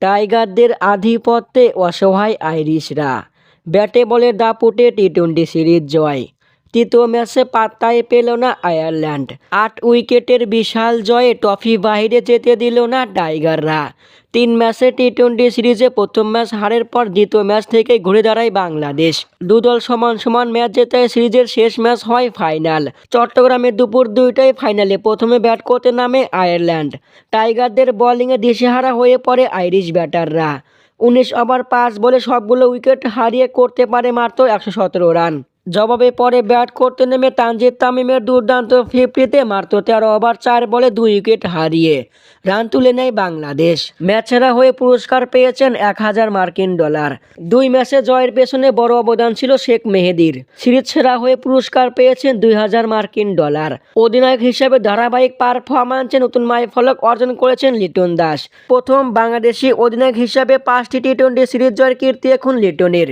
টাইগারদের আধিপত্যে অসহায় আইরিশরা। ব্যাটে বলে দাপুটে টি টোয়েন্টি সিরিজ জয়। তৃতীয় ম্যাচে পাত্তায় পেল না আয়ারল্যান্ড। আট উইকেটের বিশাল জয়ে ট্রফি বাইরে যেতে দিল না টাইগাররা। তিন ম্যাচে টি টোয়েন্টি সিরিজে প্রথম ম্যাচ হারের পর দ্বিতীয় ম্যাচ থেকে ঘুরে দাঁড়ায় বাংলাদেশ। দুদল সমান সমান ম্যাচ জেতায় সিরিজের শেষ ম্যাচ হয় ফাইনাল। চট্টগ্রামে দুপুর দুইটায় ফাইনালে প্রথমে ব্যাট করতে নামে আয়ারল্যান্ড। টাইগারদের বোলিংয়ে দিশেহারা হয়ে পড়ে আইরিশ ব্যাটাররা। উনিশ ওভার পাঁচ বলে সবগুলো উইকেট হারিয়ে করতে পারে মাত্র একশো সতেরো রান। জবাবে পরে ব্যাট করতে নেমে তানজিদ তামিমের দুর্দান্ত ফিফটিতে মাত্র তেরো ওভার, চার বলে দুই উইকেট হারিয়ে রান তুলে নেয় বাংলাদেশ। ম্যাচ সেরা হয়ে পুরস্কার পেয়েছেন এক হাজার মার্কিন ডলার। দুই ম্যাচে জয়ের পেছনে বড় অবদান ছিল শেখ মেহেদির। সিরিজ সেরা হয়ে পুরস্কার পেয়েছেন দুই হাজার মার্কিন ডলার। অধিনায়ক হিসেবে ধারাবাহিক পারফরম্যান্সে নতুন মাইফলক অর্জন করেছেন লিটন দাস। প্রথম বাংলাদেশি অধিনায়ক হিসেবে পাঁচটি টি টোয়েন্টি সিরিজ জয়ের কীর্তি এখন লিটনের।